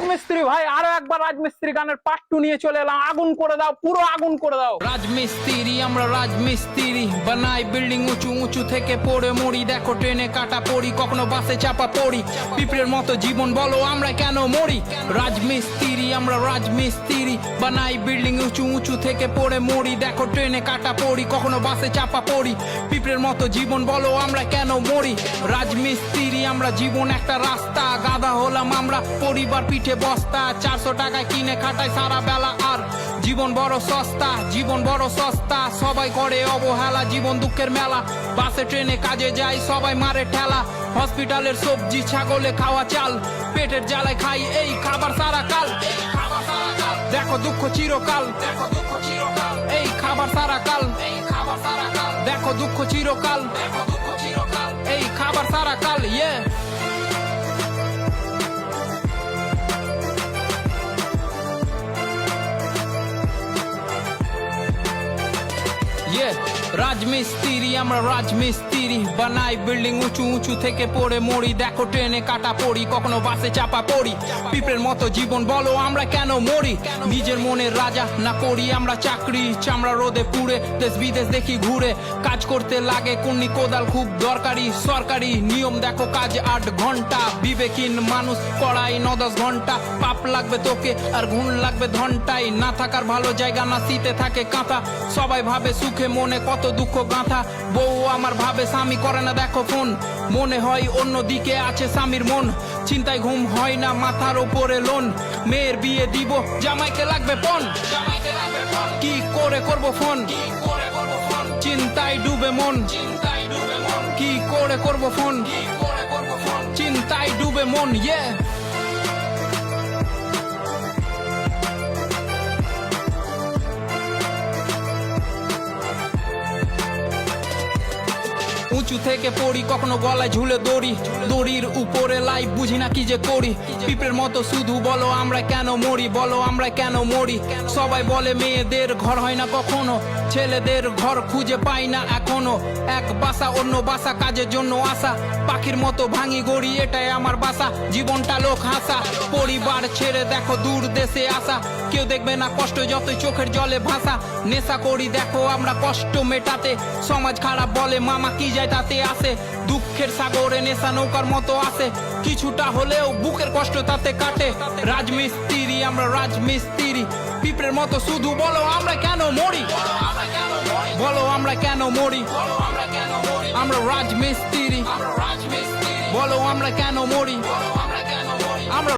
রাজমিস্ত্রি ভাই, আরও একবার রাজমিস্ত্রি গানের পার্ট টু নিয়ে চলে এলাম। আগুন করে দাও, পুরো আগুন করে দাও। রাজমিস্ত্রি, আমরা রাজমিস্ত্রি। বানাই বিল্ডিং উঁচু উঁচু থেকে পড়ে মরি। দেখো ট্রেনে কাটা পড়ি, কখনো বাসে চাপা পড়ি। পিঁপড়ের মতো জীবন বলো, আমরা কেন মরি? রাজমিস্ত্রি, আমরা রাজমিস্ত্রি। বানাই বিল্ডিং উঁচু উঁচু থেকে পড়ে মরি। দেখো ট্রেনে কাটা পড়ি, কখনো বাসে চাপা পড়ি। পিঁপড়ের মতো জীবন বলো, আমরা কেন মরি? রাজমিস্ত্রি, আমরা জীবন একটা রাস্তা। গাদা হলাম আমরা, পরিবার পিঠে বস্তা চারশো টাকায় কিনে খাটায় সারা বেলা আর জীবন বড় সস্তা, জীবন বড় সস্তা। সবাই করে অবহেলা, জীবন দুঃখের মেলা। বাসে, ট্রেনে কাজে যায় সবাই মারে ঠেলা। হসপিটালের সবজি, ছাগলে খাওয়া চাল। পেটের জ্বালায় খাই এই খাবার সারা কাল। দেখো দুঃখ চিরকাল। এই খাবার সারা কাল। দেখো দুঃখ চিরকাল। এই খাবার সারা কাল ইয়ে ইয়ে রাজমিস্ত্রি, আমরা রাজমিস্ত্রি। বানাই বিল্ডিং উঁচু উঁচু থেকে পড়ে মরি। দেখো ট্রেনে কাটা পড়ি, কখনো বাসে চাপা পড়ি। পিঁপড়ের মতো জীবন বলো, আমরা কেন মরি? নিজের মনের রাজা না করি, আমরা চাকরি। চামড়া রোদে পুড়ে, দেশ বিদেশ দেখি ঘুরে। কাজ করতে লাগে কুন্নি কোদাল খুব দরকারি। সরকারি নিয়ম দেখো, কাজ আট ঘণ্টা। বিবেকহীন মানুষ পড়াই ন দশ ঘণ্টা। পাপ লাগবে তোকে, আর ঘুণ লাগবে ঘন্টায় না থাকার ভালো জায়গা, না শীতে থাকে কাঁথা। সবাই ভাবে সুখে মনে কত দুঃখ গাঁথা। বউ আমার ভাবে স্বামী করে না, দেখো ফোন। মনে হয় অন্য দিকে আছে স্বামীর মন। চিন্তায় ঘুম হয় না, মাথার ওপরে লোন। মেয়ের বিয়ে দিব, জামাইকে লাগবে পণ। কি করে করব ফোন? চিন্তায় ডুবে মন। কি করে করব ফোন? চিন্তায় ডুবে মন ইয়ে উঁচু থেকে পড়ি, কখনো গলায় ঝুলে দড়ি। দড়ির উপরে লাইফ বুঝি না কি যে করি। পিঁপড়ের মতো শুধু বলো, আমরা কেন মরি? বলো, আমরা কেন মরি? সবাই বলে, মেয়েদের ঘর হয় না কখনো। ছেলেদের ঘর খুঁজে পাই না এখনও। এক বাসা, অন্য বাসা, কাজের জন্য আসা। পাখির মতো ভাঙি গড়ি, এটাই আমার বাসা। জীবনটা লোক হাসা। পরিবার ছেড়ে দেখো, দূর দেশে আসা। কেউ দেখবে না কষ্ট, যতই চোখের জলে ভাসা। নেশা করি, দেখো আমরা কষ্ট মেটাতে। সমাজ খারাপ বলে, মামা, কি যায়, তাতে আসে দুঃখের সাগরে নেশা নৌকার মতো আসে কিছুটা হলেও বুকের কষ্ট তাতে কাটে। রাজমিস্ত্রি, আমরা রাজমিস্ত্রি। পিঁপড়ের মতো শুধু বলো, আমরা কেন মরি? বলো, আমরা কেন মরি? আমরা রাজমিস্ত্রি। বলো, আমরা কেন মরি?